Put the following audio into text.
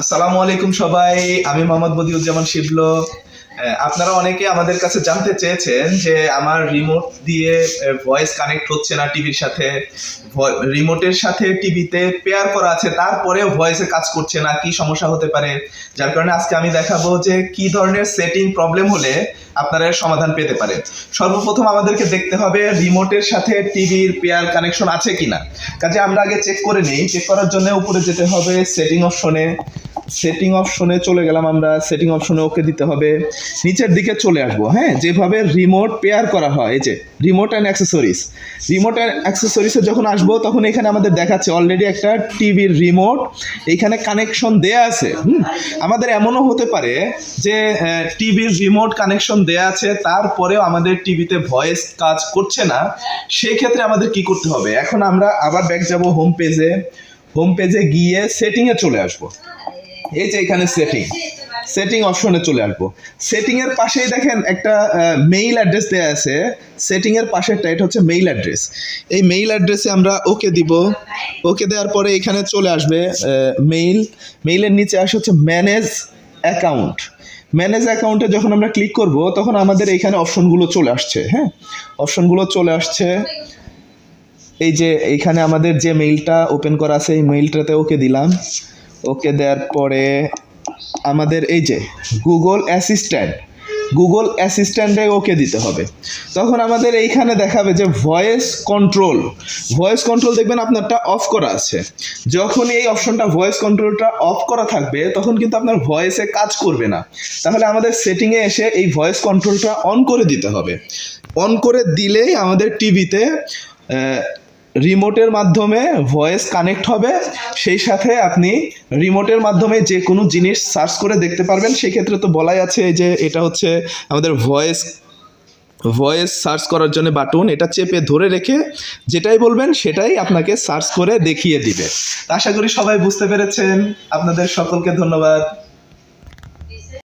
আসসালামু আলাইকুম সবাই আমি মোহাম্মদ বদিউজ্জামান শিবলো। আপনারা অনেকে আমাদের কাছে জানতে চেয়েছেন যে আমার রিমোট দিয়ে ভয়েস কানেক্ট হচ্ছে না টিভির সাথে। রিমোটের সাথে টিভিতে পেয়ার করা আছে, তারপরেও ভয়েসে কাজ করছে না, কি সমস্যা হতে পারে? যার কারণে আজকে আমি দেখাবো যে কি ধরনের সেটিং প্রবলেম হলে আপনারা সমাধান পেতে পারেন। সর্বপ্রথম আমাদেরকে দেখতে হবে রিমোটের সাথে টিভির পেয়ার কানেকশন আছে কিনা। কাজে আমরা আগে চেক করে নিই চেক করার জন্য উপরে যেতে হবে সেটিং অপশনে সেটিং অপশনে চলে গেলাম আমরা সেটিং অপশনে ওকে দিতে হবে। নিচের দিকে চলে আসব হ্যাঁ? যেভাবে রিমোট পেয়ার করা হয়, এই যে remote and accessories remote and অ্যাক্সেসরিজে যখন আসব, তখন এখানে আমাদের দেখাচ্ছে অলরেডি একটা টিভির রিমোট এইখানে কানেকশন দেয়া আছে, হুম? আমাদের এমনও হতে পারে যে টিভির রিমোট কানেকশন দেয়া আছে, তারপরেও আমাদের টিভিতে ভয়েস কাজ করছে না। সেক্ষেত্রে আমাদের কি করতে হবে? এখন আমরা আবার ব্যাক যাব হোম পেজে হোম পেজে গিয়ে সেটিংয়ে চলে আসব। এই যে এখানে সেটিং সেটিং অপশনে চলে আসব। সেটিং এর পাশেই দেখেন একটা মেইল অ্যাড্রেস দেওয়া আছে। সেটিং এর পাশেরটা, এটা হচ্ছে মেইল অ্যাড্রেস এই মেইল অ্যাড্রেসে আমরা ওকে দিব। ওকে দেওয়ার পরে এখানে চলে আসবে মেইল মেইলের নিচে আসে হচ্ছে ম্যানেজ অ্যাকাউন্ট ম্যানেজ অ্যাকাউন্টে যখন আমরা ক্লিক করব, তখন আমাদের এইখানে অপশনগুলো চলে আসছে হ্যাঁ? অপশনগুলো চলে আসছে। এই যে এইখানে আমাদের যে মেইলটা ওপেন করা আছে, এই মেইলটাতে ওকে দিলাম। ওকে দেওয়ার পরে আমাদের এই যে গুগল অ্যাসিস্ট্যান্ট গুগল অ্যাসিস্ট্যান্টে ওকে দিতে হবে। তখন আমাদের এইখানে দেখাবে যে ভয়েস কন্ট্রোল ভয়েস কন্ট্রোল দেখবেন আপনারটা অফ করা আছে। যখন এই অপশনটা ভয়েস কন্ট্রোলটা অফ করা থাকবে, তখন কিন্তু আপনার ভয়েসে কাজ করবে না। তাহলে আমাদের সেটিংয়ে এসে এই ভয়েস কন্ট্রোলটা অন করে দিতে হবে। অন করে দিলেই আমাদের টিভিতে রিমোটের মাধ্যমে ভয়েস কানেক্ট হবে। সেই সাথে আপনি রিমোটের মাধ্যমে যে কোনো জিনিস সার্চ করে দেখতে পারবেন। সেই ক্ষেত্রে তো বলাই আছে যে এটা হচ্ছে আমাদের ভয়েস ভয়েস সার্চ করার জন্য বাটন এটা চেপে ধরে রেখে যেটাই বলবেন সেটাই আপনাকে সার্চ করে দেখিয়ে দিবে। আশা করি সবাই বুঝতে পেরেছেন। আপনাদের সকলকে ধন্যবাদ।